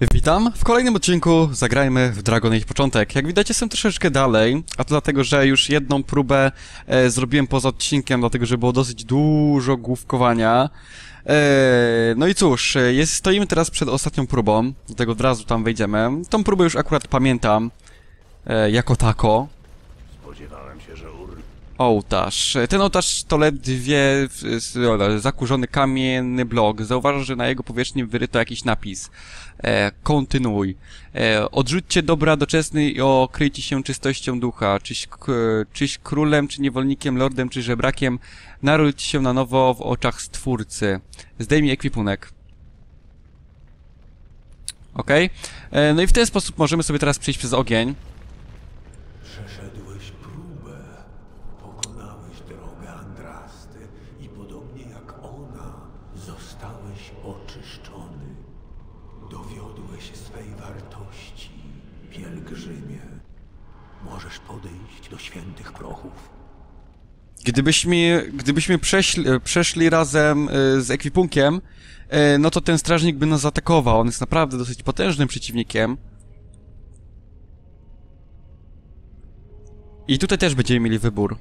Witam. W kolejnym odcinku zagrajmy w Dragon Age Początek. Jak widać jestem troszeczkę dalej, a to dlatego, że już jedną próbę e, zrobiłem poza odcinkiem, dlatego, że było dosyć dużo główkowania. E, no i cóż, e, jest, stoimy teraz przed ostatnią próbą, dlatego od razu tam wejdziemy. Tą próbę już akurat pamiętam e, jako tako. Spodziewałem się, że ur... Ołtarz. Ten ołtarz to ledwie zakurzony kamienny blok. Zauważasz, że na jego powierzchni wyryto jakiś napis. E, kontynuuj. E, odrzućcie dobra doczesny i okryjcie się czystością ducha. Czyś, k- czyś królem, czy niewolnikiem, lordem, czy żebrakiem. Naródź się na nowo w oczach Stwórcy. Zdejmij ekwipunek. Okej. E, No i w ten sposób możemy sobie teraz przejść przez ogień. Przeszedłeś próbę. Pokonałeś drogę Andrasty i podobnie jak ona, zostałeś oczyszczony. Dowiodłeś swej wartości, pielgrzymie. Możesz podejść do świętych prochów. Gdybyśmy, gdybyśmy przeszli, przeszli razem y, z ekwipunkiem, y, no to ten strażnik by nas zaatakował. On jest naprawdę dosyć potężnym przeciwnikiem. I tutaj też będziemy mieli wybór.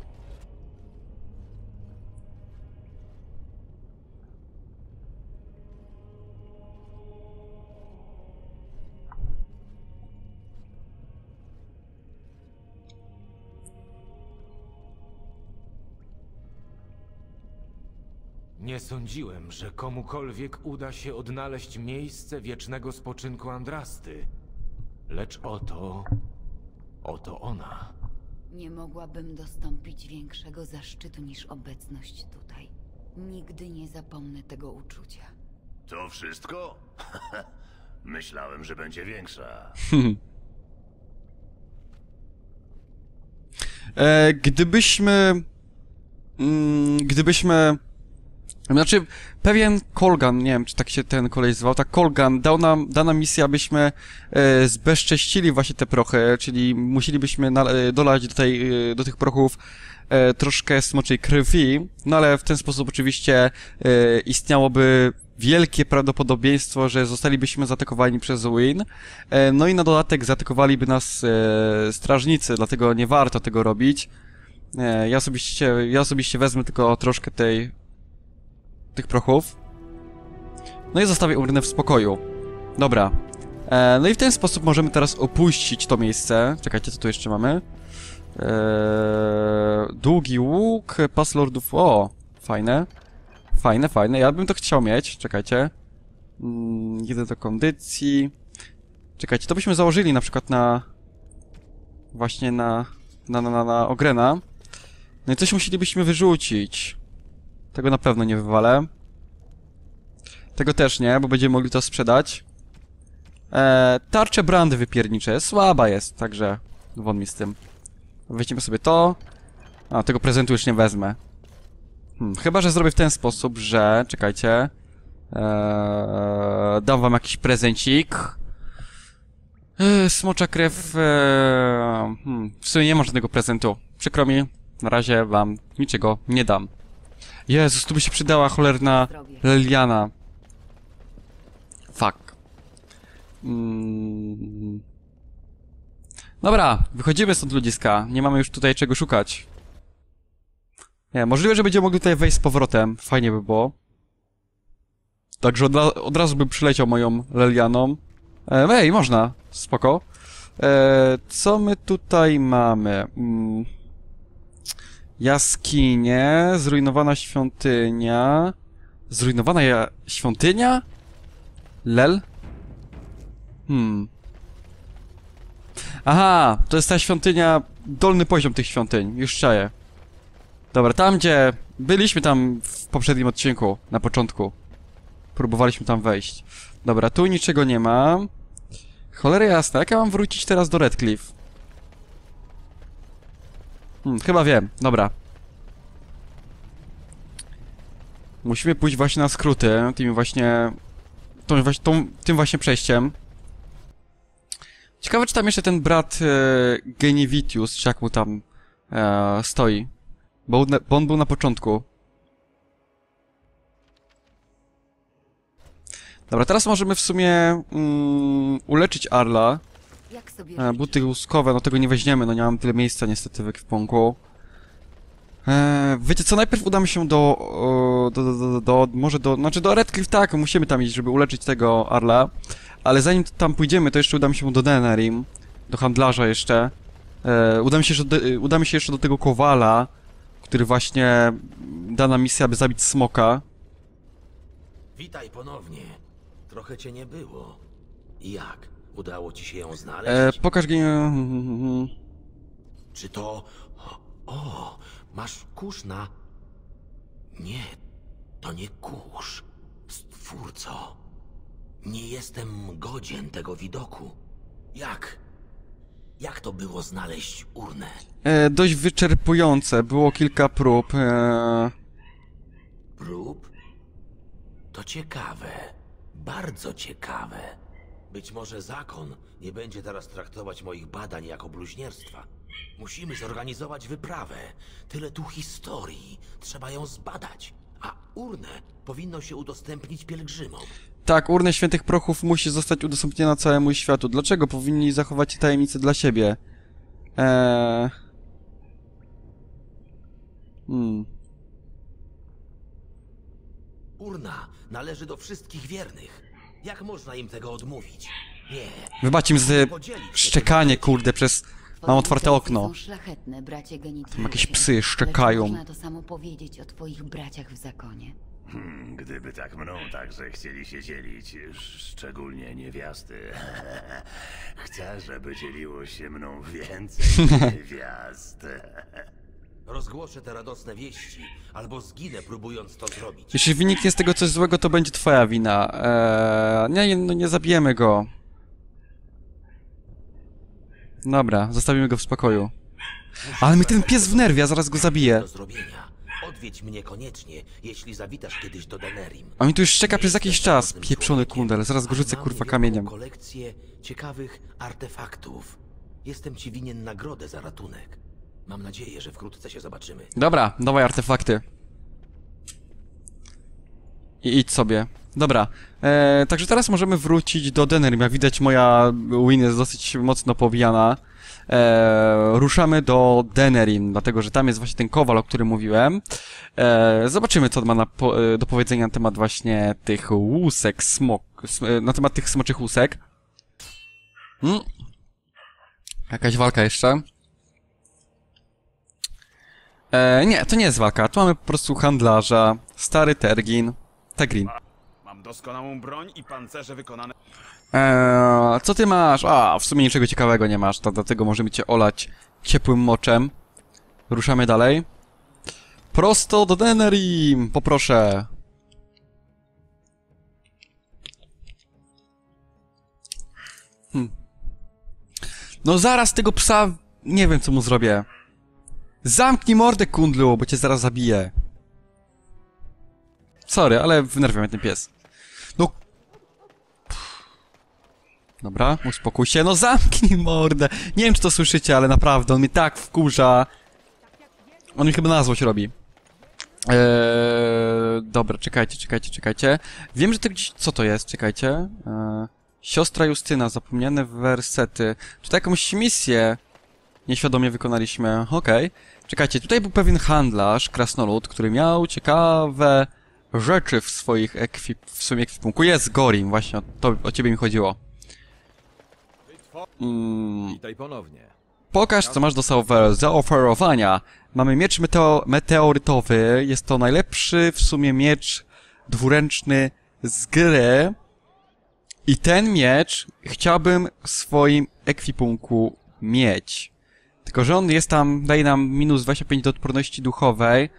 Nie sądziłem, że komukolwiek uda się odnaleźć miejsce wiecznego spoczynku Andrasty. Lecz oto... oto ona. Nie mogłabym dostąpić większego zaszczytu niż obecność tutaj. Nigdy nie zapomnę tego uczucia. To wszystko? Myślałem, że będzie większa. E, gdybyśmy... Mm, gdybyśmy... Znaczy, pewien Kolgan, nie wiem, czy tak się ten kolej zwał, tak Kolgan dał nam, dał nam misję, abyśmy e, zbezcześcili właśnie te prochy, czyli musielibyśmy na, e, dolać do, tej, e, do tych prochów e, troszkę smoczej krwi, no ale w ten sposób oczywiście e, istniałoby wielkie prawdopodobieństwo, że zostalibyśmy zaatakowani przez Win, e, no i na dodatek zaatakowaliby nas e, strażnicy, dlatego nie warto tego robić. E, ja osobiście, ja osobiście wezmę tylko troszkę tej tych prochów. No i zostawię urnę w spokoju. Dobra. E, no i w ten sposób możemy teraz opuścić to miejsce. Czekajcie, co tu jeszcze mamy? E, długi łuk, pas lordów. O, fajne. Fajne, fajne. Ja bym to chciał mieć. Czekajcie. Mm, idę do kondycji. Czekajcie, to byśmy założyli na przykład na... Właśnie na... Na, na, na, na Ogrena. No i coś musielibyśmy wyrzucić. Tego na pewno nie wywalę. Tego też nie, bo będziemy mogli to sprzedać. Eee, tarcze brandy wypiernicze. Słaba jest, także won mi z tym. Weźmiemy sobie to. A, tego prezentu już nie wezmę. Hmm, chyba, że zrobię w ten sposób, że... Czekajcie. Eee, dam wam jakiś prezencik. Eee, smocza krew... Eee, hmm, w sumie nie ma żadnego prezentu. Przykro mi. Na razie wam niczego nie dam. Jezus, tu by się przydała cholerna. Leliana. Fuck. Mm. Dobra, wychodzimy stąd ludziska. Nie mamy już tutaj czego szukać. Nie, możliwe, że będziemy mogli tutaj wejść z powrotem. Fajnie by było. Także od, od razu bym przyleciał moją Lelianą. E, ej, można. Spoko. E, co my tutaj mamy? Mm. Jaskinie, zrujnowana świątynia. Zrujnowana ja... świątynia? Lel? Hmm. Aha, to jest ta świątynia, dolny poziom tych świątyń, już czaję. Dobra, tam gdzie byliśmy tam w poprzednim odcinku, na początku. Próbowaliśmy tam wejść. Dobra, tu niczego nie ma. Cholera jasna, jak ja mam wrócić teraz do Redcliffe? Hmm, chyba wiem, dobra. Musimy pójść właśnie na skróty, tymi właśnie... Tą, tą, tym właśnie przejściem. Ciekawe, czy tam jeszcze ten brat e, Genivitius, czy jak mu tam e, stoi. Bo, bo on był na początku. Dobra, teraz możemy w sumie mm, uleczyć Arla. Jak sobie E, buty łuskowe, no tego nie weźmiemy, no nie mam tyle miejsca niestety w ekwipunku. E, wiecie co, najpierw udamy się do, do, do, do, do, może do, znaczy do Redcliffe, tak, musimy tam iść, żeby uleczyć tego Arla, ale zanim tam pójdziemy, to jeszcze udamy się do Denerim, do handlarza jeszcze. E, udamy, się, jeszcze do, e, udamy się jeszcze do tego Kowala, który właśnie da nam misję, aby zabić Smoka. Witaj ponownie. Trochę cię nie było. Jak? Udało ci się ją E, znaleźć? pokaż gi... Czy to... O, masz kurz na... Nie, to nie kurz. Stwórco. Nie jestem godzien tego widoku. Jak? Jak to było znaleźć urnę? E, dość wyczerpujące, było kilka prób. E, Prób? To ciekawe. Bardzo ciekawe. Być może zakon nie będzie teraz traktować moich badań jako bluźnierstwa. Musimy zorganizować wyprawę. Tyle tu historii. Trzeba ją zbadać. A urnę powinno się udostępnić pielgrzymom. Tak, urnę świętych prochów musi zostać udostępniona całemu światu. Dlaczego? Powinni zachować tajemnicę dla siebie. Eee... Hmm. Urna należy do wszystkich wiernych. Jak można im tego odmówić? Nie. Wybaczcie mi z szczekanie, kurde, przez... Mam otwarte okno. Tam jakieś psy szczekają. Można to samo powiedzieć o twoich braciach w zakonie. Hmm, gdyby tak mną także chcieli się dzielić, sz- szczególnie niewiasty. Chcę, żeby dzieliło się mną więcej niewiast. Rozgłoszę te radosne wieści, albo zginę próbując to zrobić. Jeśli wyniknie z tego coś złego, to będzie twoja wina. Eee... Nie, nie, no nie zabijemy go. Dobra, zostawimy go w spokoju. Ale mi ten pies wnerwia, zaraz go zabiję. Do zrobienia. Odwiedź mnie koniecznie, jeśli zawitasz kiedyś do Denerim. A mi tu już czeka przez jakiś czas. Pieprzony kundel, zaraz go rzucę kurwa kamieniem. kolekcję ciekawych artefaktów. Jestem ci winien nagrodę za ratunek. Mam nadzieję, że wkrótce się zobaczymy. Dobra, dawaj artefakty. I idź sobie. Dobra, e, także teraz możemy wrócić do Denerim. Jak widać moja win jest dosyć mocno pobijana. E, ruszamy do Denerim, dlatego że tam jest właśnie ten kowal, o którym mówiłem. E, zobaczymy, co ma po, e, do powiedzenia na temat właśnie tych łusek, smok, sm, e, na temat tych smoczych łusek. Hmm. Jakaś walka jeszcze. E, nie, to nie jest walka. Tu mamy po prostu handlarza, stary Tergin. Tegrin. Mam doskonałą broń i pancerze wykonane. Eee, co ty masz? A, w sumie niczego ciekawego nie masz, to dlatego możemy cię olać ciepłym moczem. Ruszamy dalej. Prosto do Denerim, poproszę. Hm. No zaraz tego psa... Nie wiem, co mu zrobię. Zamknij mordę, kundlu, bo cię zaraz zabiję. Sorry, ale wnerwia mnie ten pies. No Dobra, uspokój się. No zamknij mordę. Nie wiem, czy to słyszycie, ale naprawdę, on mnie tak wkurza. On mi chyba na złość robi. Eee, dobra, czekajcie, czekajcie, czekajcie. Wiem, że to gdzieś... Co to jest? Czekajcie. Eee, siostra Justyna, zapomniane wersety. To jakąś misję nieświadomie wykonaliśmy? Okej. Czekajcie, tutaj był pewien handlarz, krasnolud, który miał ciekawe rzeczy w swoich ekwip... w swoim ekwipunku. Jest Gorim, właśnie, o, to, o ciebie mi chodziło. Mm, Witaj ponownie. pokaż, co masz do zaofer- zaoferowania. Mamy miecz meteo meteorytowy. Jest to najlepszy w sumie miecz dwuręczny z gry. I ten miecz chciałbym w swoim ekwipunku mieć. Tylko, że on jest tam, daje nam minus 25 do odporności duchowej.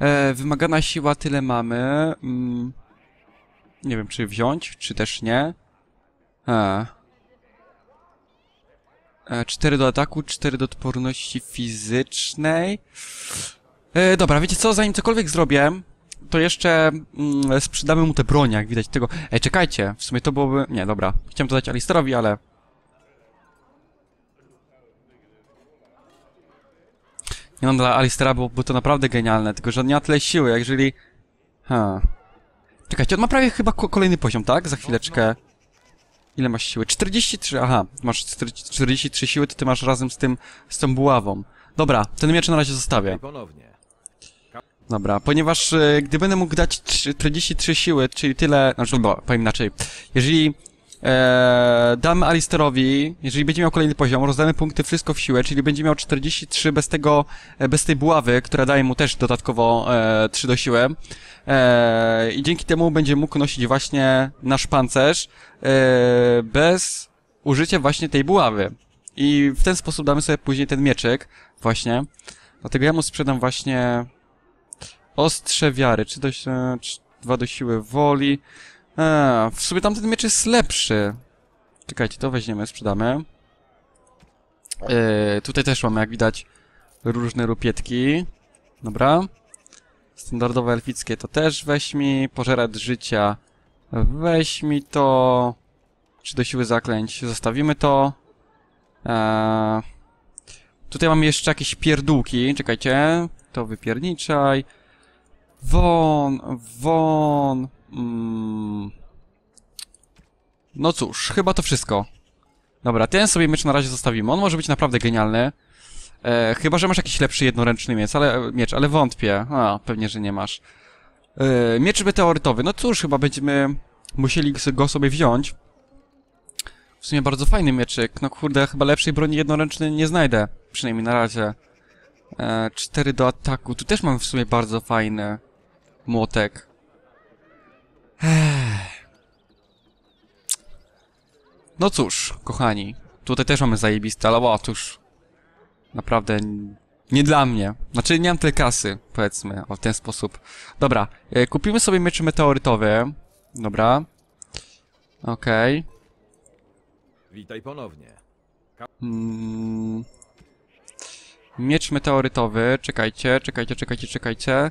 E, wymagana siła tyle mamy. Mm, nie wiem, czy wziąć, czy też nie. E. 4 do ataku, 4 do odporności fizycznej. E, dobra, wiecie co, zanim cokolwiek zrobię, to jeszcze mm, sprzedamy mu tę broń, jak widać tego... Ej, czekajcie, w sumie to byłoby... Nie, dobra, chciałem to dać Alisterowi, ale... Nie no, dla Alistera byłoby to naprawdę genialne, tylko że on nie ma tyle siły, jak jeżeli... Ha. Czekajcie, on ma prawie chyba ko- kolejny poziom, tak? Za chwileczkę. Ile masz siły? 43, aha, masz 40 43 siły, to ty masz razem z tym, z tą buławą. Dobra, ten miecz na razie zostawię. Dobra, ponieważ e, gdy będę mógł dać 43 siły, czyli tyle, znaczy, bo, powiem inaczej, jeżeli e, damy Alisterowi, jeżeli będzie miał kolejny poziom, rozdamy punkty wszystko w siłę, czyli będzie miał 43 bez tego, e, bez tej buławy, która daje mu też dodatkowo e, 3 do siły, e, i dzięki temu będzie mógł nosić właśnie nasz pancerz e, bez użycia właśnie tej buławy. I w ten sposób damy sobie później ten mieczyk, właśnie. Dlatego ja mu sprzedam właśnie Ostrze wiary, czy do, e, czy dwa do siły woli. E, w sumie tamten miecz jest lepszy. Czekajcie, to weźmiemy, sprzedamy. E, tutaj też mamy, jak widać, różne rupietki. Dobra. Standardowe elfickie to też weź mi. Pożerać życia. Weź mi to. Czy do siły zaklęć. Zostawimy to. E, tutaj mamy jeszcze jakieś pierdółki. Czekajcie. To wypierniczaj. Won, won. Mm. No cóż, chyba to wszystko. Dobra, ten sobie miecz na razie zostawimy. On może być naprawdę genialny. E, chyba, że masz jakiś lepszy jednoręczny miecz, ale, miecz, ale wątpię. A, pewnie, że nie masz. E, miecz meteorytowy. No cóż, chyba będziemy musieli go sobie wziąć. W sumie bardzo fajny mieczyk. No kurde, chyba lepszej broni jednoręcznej nie znajdę. Przynajmniej na razie. E, 4 do ataku. Tu też mam w sumie bardzo fajny młotek. No cóż, kochani. Tutaj też mamy zajebiste, ale o, tuż. Naprawdę nie dla mnie. Znaczy nie mam tyle kasy, powiedzmy, o w ten sposób. Dobra, e, kupimy sobie miecz meteorytowy. Dobra. Okej. Witaj ponownie. Mm. Miecz meteorytowy. Czekajcie, czekajcie, czekajcie, czekajcie.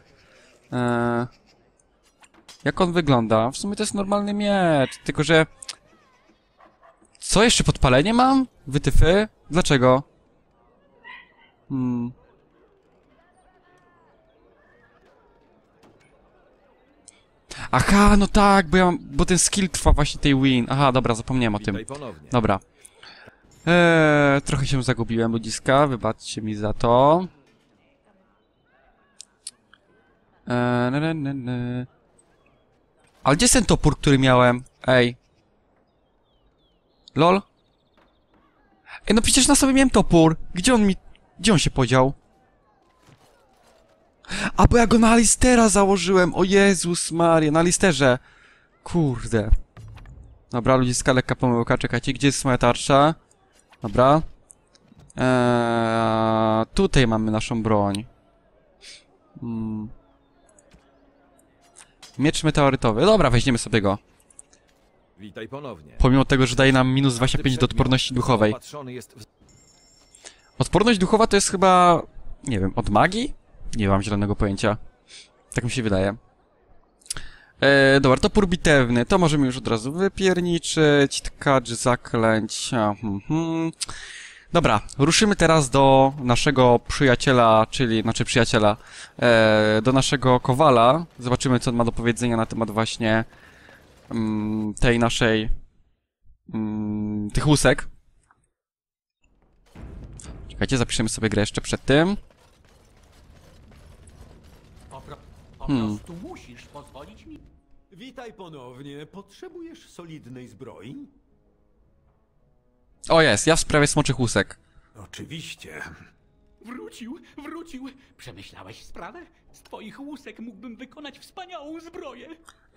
Eee, jak on wygląda? W sumie to jest normalny miecz, tylko że... Co, jeszcze podpalenie mam? Wytyfy? Dlaczego? Hmm. Aha, no tak, bo ja mam, bo ten skill trwa właśnie tej win. Aha, dobra, zapomniałem o tym. Dobra. Eee, trochę się zagubiłem, ludziska, wybaczcie mi za to. Eee, ne, ne, ne. Ale gdzie jest ten topór, który miałem? Ej. Lol? Ej, no przecież na sobie miałem topór. Gdzie on mi... Gdzie on się podział? A, bo ja go na Alistera założyłem. O Jezus Maria, na Alisterze. Kurde. Dobra, ludziska, lekka pomyłka, czekajcie, gdzie jest moja tarcza? Dobra. Eee, tutaj mamy naszą broń. Miecz meteorytowy. Dobra, weźmiemy sobie go. Witaj ponownie. Pomimo tego, że daje nam minus 25 do odporności duchowej. Odporność duchowa to jest chyba... Nie wiem, od magii? Nie mam zielonego pojęcia. Tak mi się wydaje. E, dobra, topór bitewny. To możemy już od razu wypierniczyć. Tkacz zaklęć. Hmm, hmm. Dobra, ruszymy teraz do naszego przyjaciela, czyli, znaczy przyjaciela, e, do naszego kowala. Zobaczymy, co on ma do powiedzenia na temat właśnie mm, tej naszej, mm, tych łusek. Czekajcie, zapiszemy sobie grę jeszcze przed tym. Po, Hmm. prostu musisz pozwolić mi. Witaj ponownie. Potrzebujesz solidnej zbroi? O jest, ja w sprawie smoczych łusek. Oczywiście. Wrócił, wrócił. Przemyślałeś sprawę? Z twoich łusek mógłbym wykonać wspaniałą zbroję.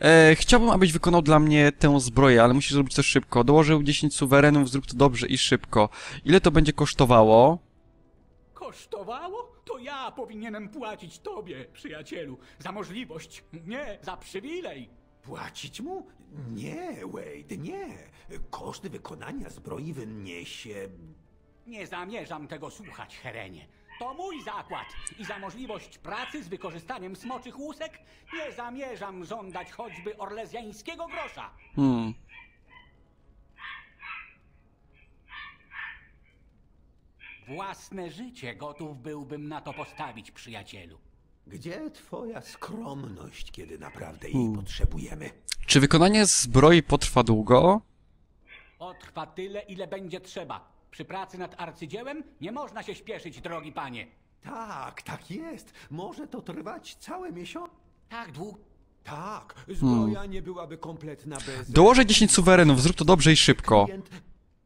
E, chciałbym, abyś wykonał dla mnie tę zbroję, ale musisz zrobić to szybko. Dołożył 10 suwerenów, zrób to dobrze i szybko. Ile to będzie kosztowało? Kosztowało? To ja powinienem płacić tobie, przyjacielu, za możliwość, nie, za przywilej. Płacić mu? Nie, Wade, nie. Koszt wykonania zbroi wyniesie... Nie zamierzam tego słuchać, Herenie. To mój zakład i za możliwość pracy z wykorzystaniem smoczych łusek nie zamierzam żądać choćby orlezjańskiego grosza. Hmm. Własne życie gotów byłbym na to postawić, przyjacielu. Gdzie twoja skromność, kiedy naprawdę jej Hmm. potrzebujemy? Czy wykonanie zbroi potrwa długo? Potrwa tyle, ile będzie trzeba. Przy pracy nad arcydziełem nie można się śpieszyć, drogi panie. Tak, tak jest. Może to trwać całe miesiące. Tak długo. Tak, zbroja nie byłaby kompletna bez... Dołożę 10 suwerenów, zrób to dobrze i szybko. Klient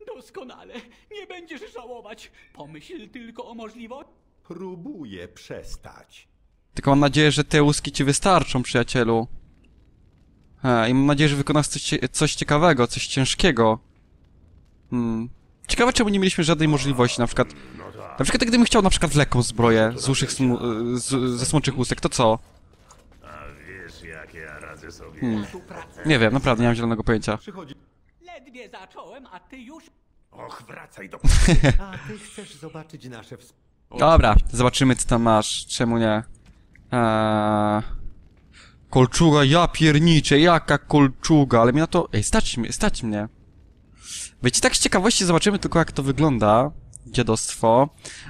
Doskonale. Nie będziesz żałować. Pomyśl tylko o możliwości. próbuje przestać. Tylko mam nadzieję, że te łuski ci wystarczą, przyjacielu. Ha, I mam nadzieję, że wykonasz coś, coś ciekawego, coś ciężkiego. Hmm. Ciekawe, czemu nie mieliśmy żadnej możliwości, na przykład... Na przykład, gdybym chciał na przykład lekką zbroję z uszych smu, z, ze smoczych łusek, to co? A wiesz, jak ja radzę sobie? Hmm. Nie wiem, naprawdę nie mam zielonego pojęcia. Ledwie zacząłem, a ty już... Och, wracaj do... A ty chcesz zobaczyć nasze. Dobra, zobaczymy co tam masz, czemu nie. Eee... Kolczuga, ja pierniczę, jaka kolczuga, ale mnie na to... Ej, stać mnie, stać mnie. Wiecie, tak z ciekawości zobaczymy tylko jak to wygląda, dziadostwo.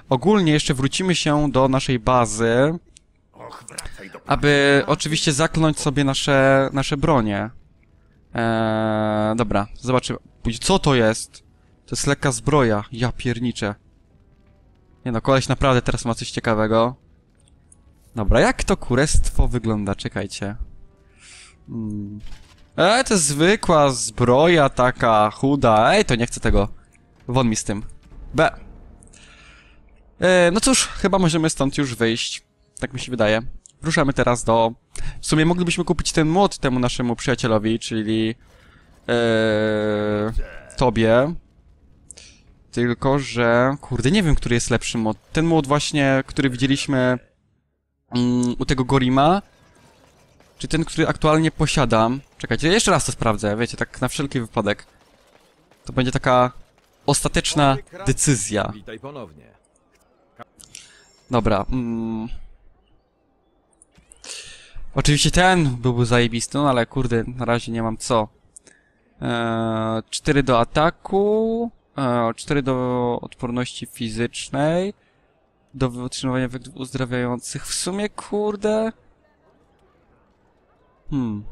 Ogólnie jeszcze wrócimy się do naszej bazy, aby oczywiście zakląć sobie nasze, nasze bronie. Eee, dobra, zobaczymy. Co to jest? To jest lekka zbroja, ja pierniczę. Nie no, koleś naprawdę teraz ma coś ciekawego. Dobra, jak to kurestwo wygląda? Czekajcie. Hmm. Ej, to jest zwykła zbroja taka chuda. Ej, to nie chcę tego. Won mi z tym. B. E, no cóż, chyba możemy stąd już wyjść. Tak mi się wydaje. Ruszamy teraz do... W sumie moglibyśmy kupić ten młot temu naszemu przyjacielowi, czyli... E, tobie. Tylko, że... Kurde, nie wiem, który jest lepszy mod. Ten mod właśnie, który widzieliśmy mm, u tego Gorima, czy ten, który aktualnie posiadam. Czekajcie, jeszcze raz to sprawdzę, wiecie, tak na wszelki wypadek. To będzie taka ostateczna decyzja. Witaj ponownie. Dobra. Mm. Oczywiście ten byłby zajebisty, no ale kurde, na razie nie mam co. Eee, 4 do ataku, eee, 4 do odporności fizycznej, do otrzymywania efektów uzdrawiających. W sumie, kurde... Hmm.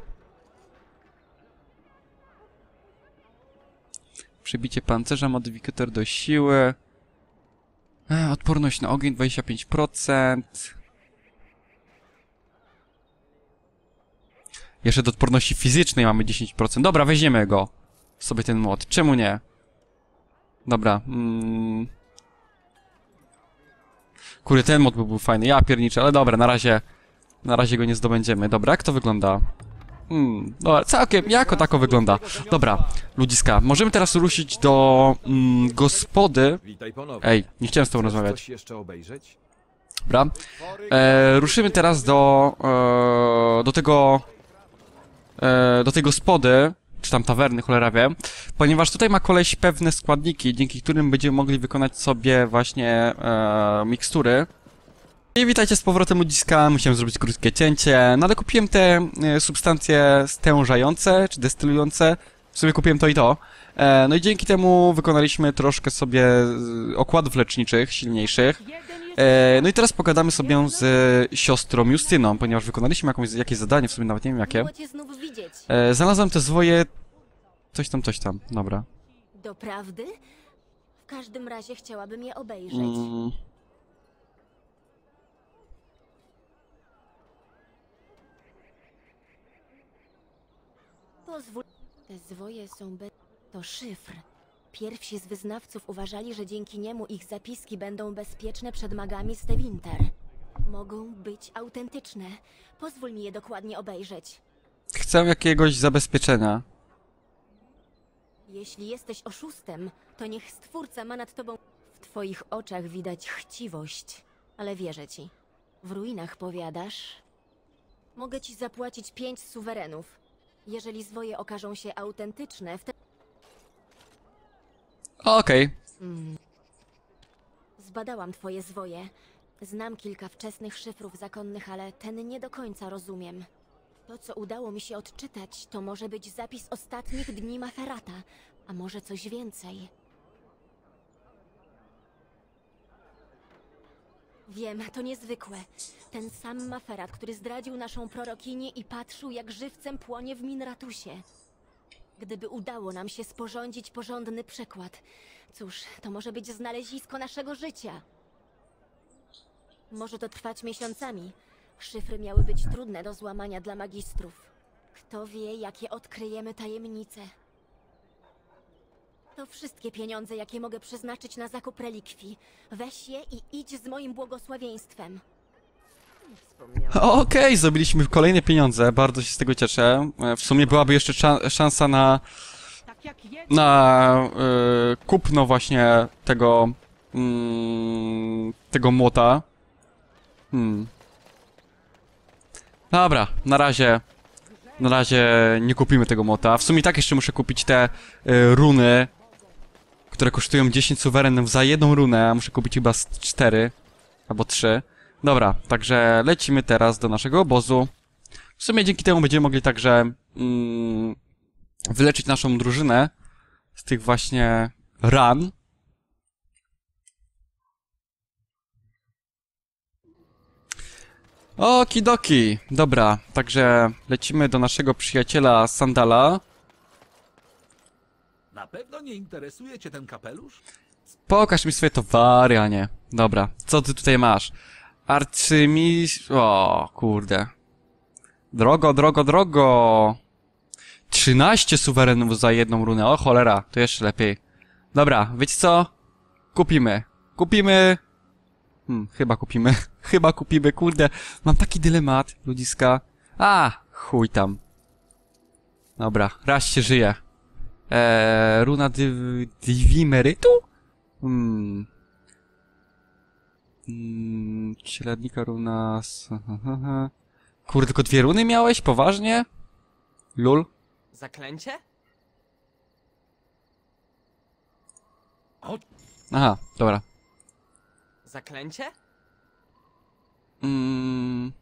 Przebicie pancerza, modyfikator do siły. E, odporność na ogień 25%. Jeszcze do odporności fizycznej mamy 10%. Dobra, weźmiemy go. Sobie ten młot. Czemu nie? Dobra. Mm. Kurde, ten mod by był fajny. Ja pierniczę, ale dobra, na razie... Na razie go nie zdobędziemy. Dobra, jak to wygląda? Hmm, dobra, całkiem, jako tako wygląda. Dobra, ludziska, możemy teraz ruszyć do mm, gospody. Ej, nie chciałem z tobą rozmawiać. Dobra. E, ruszymy teraz do, e, do tego, e, do tej gospody, czy tam tawerny, cholera wie, ponieważ tutaj ma koleś pewne składniki, dzięki którym będziemy mogli wykonać sobie właśnie e, mikstury. I witajcie z powrotem ludziska, musiałem zrobić krótkie cięcie, no ale kupiłem te e, substancje stężające, czy destylujące, w sumie kupiłem to i to. E, no i dzięki temu wykonaliśmy troszkę sobie okładów leczniczych, silniejszych. E, no i teraz pogadamy sobie z e, siostrą Justyną, ponieważ wykonaliśmy jakąś, jakieś zadanie, w sumie nawet nie wiem jakie. Miło cię znów widzieć. E, znalazłem te zwoje... Coś tam, coś tam, dobra. Doprawdy? W każdym razie chciałabym je obejrzeć. Mm, Pozwól. Te zwoje są be... To szyfr. Pierwsi z wyznawców uważali, że dzięki niemu ich zapiski będą bezpieczne przed magami z Winter. Mogą być autentyczne. Pozwól mi je dokładnie obejrzeć. chcę jakiegoś zabezpieczenia. Jeśli jesteś oszustem, to niech Stwórca ma nad tobą... W twoich oczach widać chciwość, ale wierzę ci. W ruinach powiadasz? Mogę ci zapłacić pięć suwerenów. Jeżeli zwoje okażą się autentyczne, wtedy... Okej, Zbadałam twoje zwoje. Znam kilka wczesnych szyfrów zakonnych, ale ten nie do końca rozumiem. To, co udało mi się odczytać, to może być zapis ostatnich dni Maferata, a może coś więcej. Wiem, to niezwykłe. Ten sam Maferat, który zdradził naszą prorokinię i patrzył, jak żywcem płonie w Minratusie. Gdyby udało nam się sporządzić porządny przekład, cóż, to może być znalezisko naszego życia. Może to trwać miesiącami. Szyfry miały być trudne do złamania dla magistrów. Kto wie, jakie odkryjemy tajemnice. To wszystkie pieniądze, jakie mogę przeznaczyć na zakup relikwii. Weź je i idź z moim błogosławieństwem. Okej, zrobiliśmy kolejne pieniądze, bardzo się z tego cieszę. E, W sumie byłaby jeszcze szansa na, na e, kupno właśnie tego mm, tego młota. Hmm. Dobra, na razie na razie nie kupimy tego młota. W sumie tak jeszcze muszę kupić te e, runy, które kosztują 10 suwerenów za jedną runę, a muszę kupić chyba z 4 albo 3. Dobra, także lecimy teraz do naszego obozu. W sumie dzięki temu będziemy mogli także mm, wyleczyć naszą drużynę z tych właśnie ran. Okidoki. Dobra, także lecimy do naszego przyjaciela Sandala. Na pewno nie interesuje cię ten kapelusz? Pokaż mi swoje towary, a nie. Dobra, co ty tutaj masz? Arcymistrz... O, kurde. Drogo, drogo, drogo. 13 suwerenów za jedną runę. O cholera, to jeszcze lepiej. Dobra, wiecie co? Kupimy. Kupimy... Hmm, chyba kupimy. chyba kupimy, kurde. Mam taki dylemat, ludziska. A, chuj tam. Dobra, raz się żyje. Eee, runa dyw... Divimerytu? Hmm. Hmm, średnika runa... s- Kurde, tylko dwie runy miałeś? Poważnie? Lul? Zaklęcie? Aha, dobra. Zaklęcie? Mm,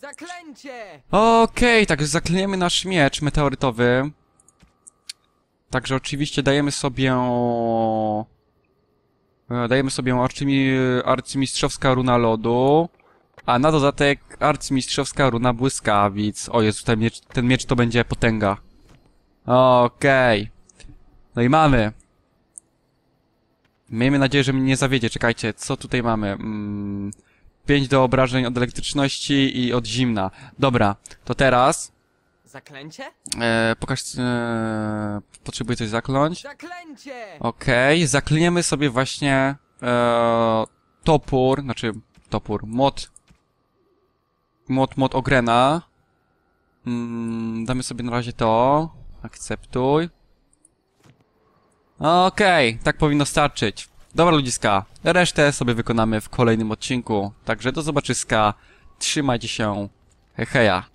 Zaklęcie! Okej, tak zakliniemy nasz miecz meteorytowy. Także oczywiście dajemy sobie... e, Dajemy sobie arcymi, arcymistrzowska runa lodu. A na dodatek arcymistrzowska runa błyskawic. O Jezu, ten miecz, ten miecz to będzie potęga. Okej. No i mamy. Miejmy nadzieję, że mnie nie zawiedzie. Czekajcie, co tutaj mamy? Mm, 5 do obrażeń od elektryczności i od zimna. Dobra, to teraz Zaklęcie? e, pokaż... E, potrzebuję coś zakląć. Zaklęcie! Okej, zaklniemy sobie właśnie e, topór, znaczy topór, młot, młot, młot Ogrena. Mm, damy sobie na razie to. Akceptuj. Okej, tak powinno starczyć. Dobra ludziska, resztę sobie wykonamy w kolejnym odcinku. Także do zobaczyska, trzymajcie się, heja.